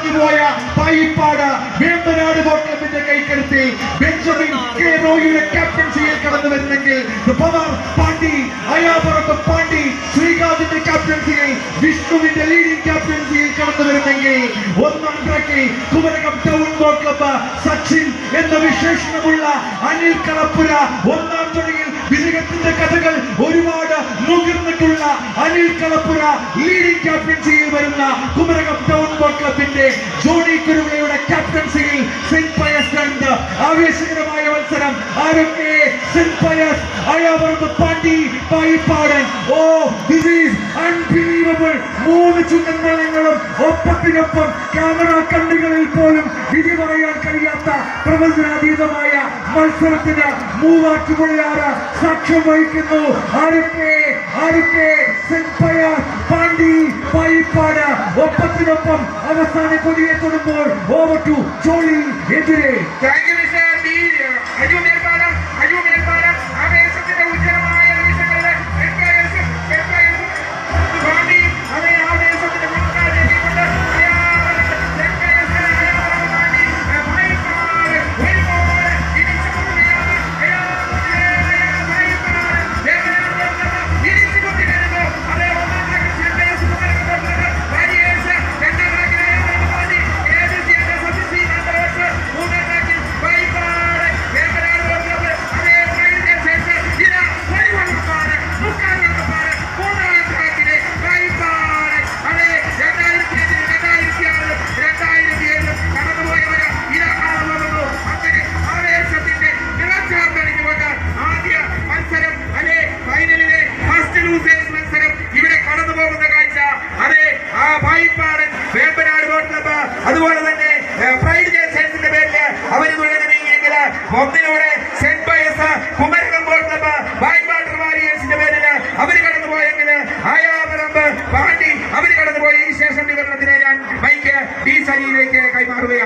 പറഞ്ഞുപോയ K റോയിയുടെ ക്യാപ്റ്റൻസിയിൽ leading ഒന്നാം ട്രാക്കിൽ club Sachin എന്ന വിശേഷണമുള്ള അനിൽ കളപ്പുര ഒന്നാം തുണിയിൽ വിജയത്തിന്റെ കഥകൾ ഒരുപാട് നുകർന്നിട്ടുള്ള അനിൽ കളപ്പുര ലീഡിംഗ് ക്യാപ്റ്റൻസിയിൽ വരുന്ന കുമരകം ടൗൺ ബോൾ ക്ലബിന്റെ ജോണി കുരുവിളയുടെ ക്യാപ്റ്റൻസിയിൽ സെന്റ് പയസ് രണ്ട്. ആവേശകരമായ മത്സരം. ആരൊക്കെ? Saint Pius അയാവർന്ന് Pandi Payippadan. Oh this is unbelievable മൂന്ന് ചുണ്ടങ്ങളും ഒപ്പത്തിനൊപ്പം ക്യാമറ കണ്ണുകളിൽ പോലും വിധി പറയാൻ കഴിയാത്ത പ്രവചനാതീതമായ മത്സരത്തിന് മൂവാറ്റുപുഴയാറ് സാക്ഷ്യം വഹിക്കുന്നു. ആരൊക്കെ സെൻപയ പാണ്ഡി പായിപ്പാട് ഒപ്പത്തിനൊപ്പം അവസാന കൊടിയെ തൊടുമ്പോൾ ഓവർ ടു ചോളി എതിരെ. താങ്ക് യു কাই মারবে